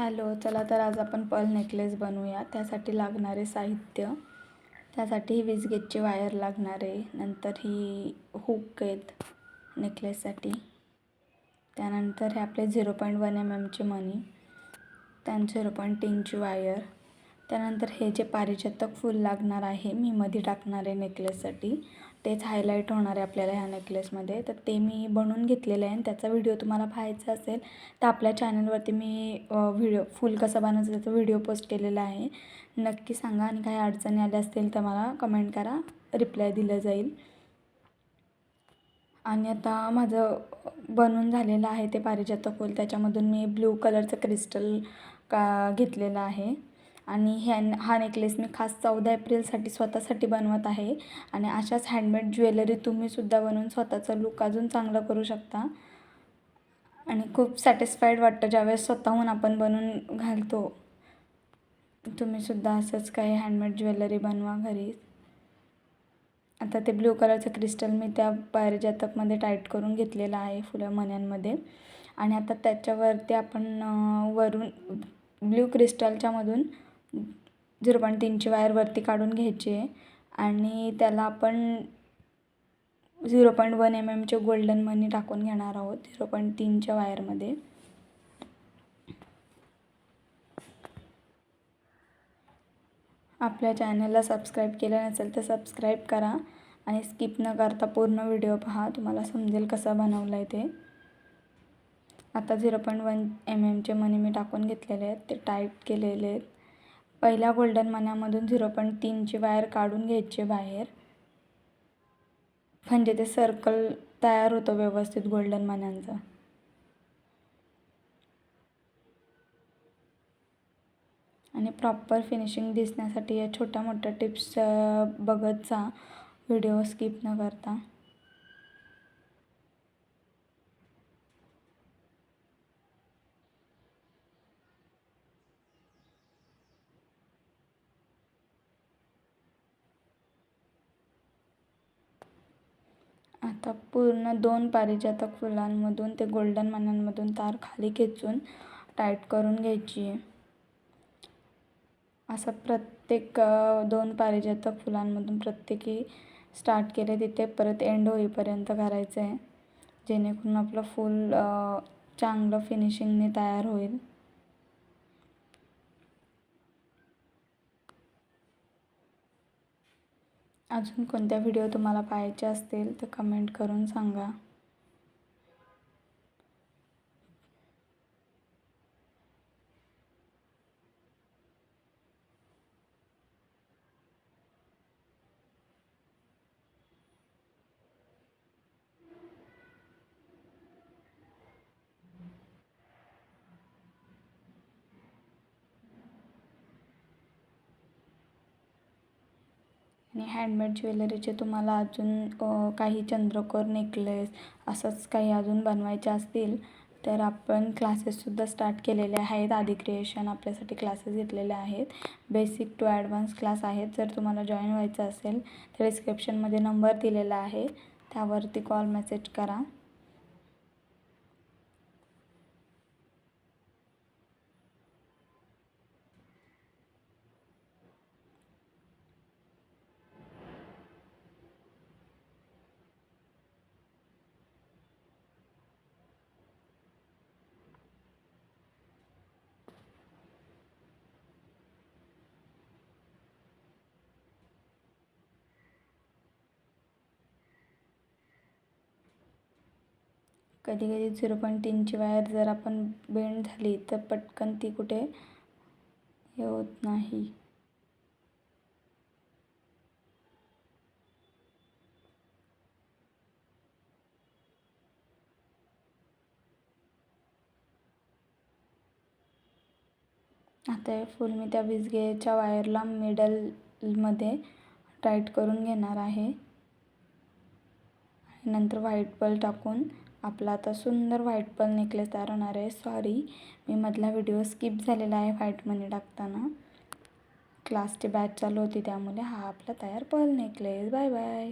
Hello चला तर आज आपण पर्ल नेकलेस बनवूया. त्यासाठी लागणारे साहित्य त्यासाठी ही विजगेटची वायर लागणार आहे. नंतर ही हुक आहेत नेकलेससाठी. त्यानंतर हे आपले झिरो पॉईंट वन एम एमची मनी त्यानंतर झिरो पॉईंट तीनची वायर त्यानंतर हे जे पारिजातक फूल लागणार आहे मी मध्ये टाकणार आहे नेकलेससाठी. तेच हायलाईट होणार आहे आपल्याला ह्या नेकलेसमध्ये तर ते मी बनवून घेतलेलं आहे आणि त्याचा व्हिडिओ तुम्हाला पाहायचा असेल तर आपल्या चॅनलवरती मी व्हिडिओ फुल कसं बनवायचं त्याचा व्हिडिओ पोस्ट केलेला आहे. नक्की सांगा आणि काही अडचणी आल्या असतील तर मला कमेंट करा. रिप्लाय दिलं जाईल. आणि आता माझं बनवून झालेलं आहे ते पारिजातक फूल. त्याच्यामधून मी ब्ल्यू कलरचं क्रिस्टल का घेतलेलं आहे. आणि ह्या हा नेकलेस मी खास चौदा एप्रिलसाठी स्वतःसाठी बनवत आहे. आणि अशाच हँडमेड ज्वेलरी तुम्हीसुद्धा बनवून स्वतःचा लुक अजून चांगला करू शकता. आणि खूप सॅटिस्फाईड वाटतं ज्यावेळेस स्वतःहून आपण बनवून घालतो. तुम्हीसुद्धा असंच काही हँडमेड ज्वेलरी बनवा घरी. आता ते ब्ल्यू कलरचं क्रिस्टल मी त्या पारिजातकमध्ये टाईट करून घेतलेलं आहे फुलं मण्यांमध्ये. आणि आता त्याच्यावरती आपण वरून ब्ल्यू क्रिस्टलच्यामधून झिरो पॉईंट तीनची वायर वरती काढून घ्यायची आहे आणि त्याला आपण झिरो पॉईंट वन एम एमचे गोल्डन मनी टाकून घेणार आहोत झिरो पॉईंट तीनच्या वायरमध्ये. आपल्या चॅनलला सबस्क्राईब केलं नसेल तर सबस्क्राईब करा आणि स्किप न करता पूर्ण व्हिडिओ पहा तुम्हाला समजेल कसा बनवला आहे ते. आता झिरो पॉईंट वन एम एमचे मनी मी टाकून घेतलेले आहेत ते टाईट केलेले आहेत. पहिल्या गोल्डन मनामधून झिरो पॉईंट तीनची वायर काढून घ्यायची बाहेर. म्हणजे ते सर्कल तयार होतं व्यवस्थित गोल्डन मण्यांचं आणि प्रॉपर फिनिशिंग दिसण्यासाठी या छोट्या मोठ्या टिप्स बघत जा. व्हिडिओ स्किप न करता. आता पूर्ण दोन पारिजातक फुलांमधून ते गोल्डन मण्यांमधून तार खाली खेचून टाईट करून घ्यायची आहे. असं प्रत्येक दोन पारिजातक फुलांमधून प्रत्येकी स्टार्ट केले तिथे परत एंड होईपर्यंत करायचं आहे जेणेकरून आपलं फूल चांगलं फिनिशिंगने तयार होईल. अजून कोणत्या व्हिडिओ तुम्हाला पाहायचे असतील तर कमेंट करून सांगा. आणि हँडमेड ज्वेलरीचे तुम्हाला अजून काही चंद्रकोर नेकलेस असंच काही अजून बनवायचे असतील तर आपण क्लासेससुद्धा स्टार्ट केलेले आहेत. आधी क्रिएशन आपल्यासाठी क्लासेस घेतलेले आहेत. बेसिक टू ॲडव्हान्स क्लास आहेत. जर तुम्हाला जॉईन व्हायचं असेल तर डिस्क्रिप्शनमध्ये नंबर दिलेला आहे. त्यावरती कॉल मेसेज करा. कधी कधी झिरो पॉईंट तीनची वायर जर आपण बेंड झाली तर पटकन ती कुठे हे होत नाही. आता हे फुल मी त्या विजगेच्या वायरला मिडलमध्ये टाईट करून घेणार आहे. नंतर व्हाईट बल टाकून आपला आता सुंदर व्हाईट पल नेकलेस तयार होणार आहे. सॉरी मी मधला व्हिडिओ स्किप झालेला आहे व्हाईट मनी टाकताना. क्लासची बॅच चालू होती त्यामुळे हा आपला तयार पल नेकलेस बाय बाय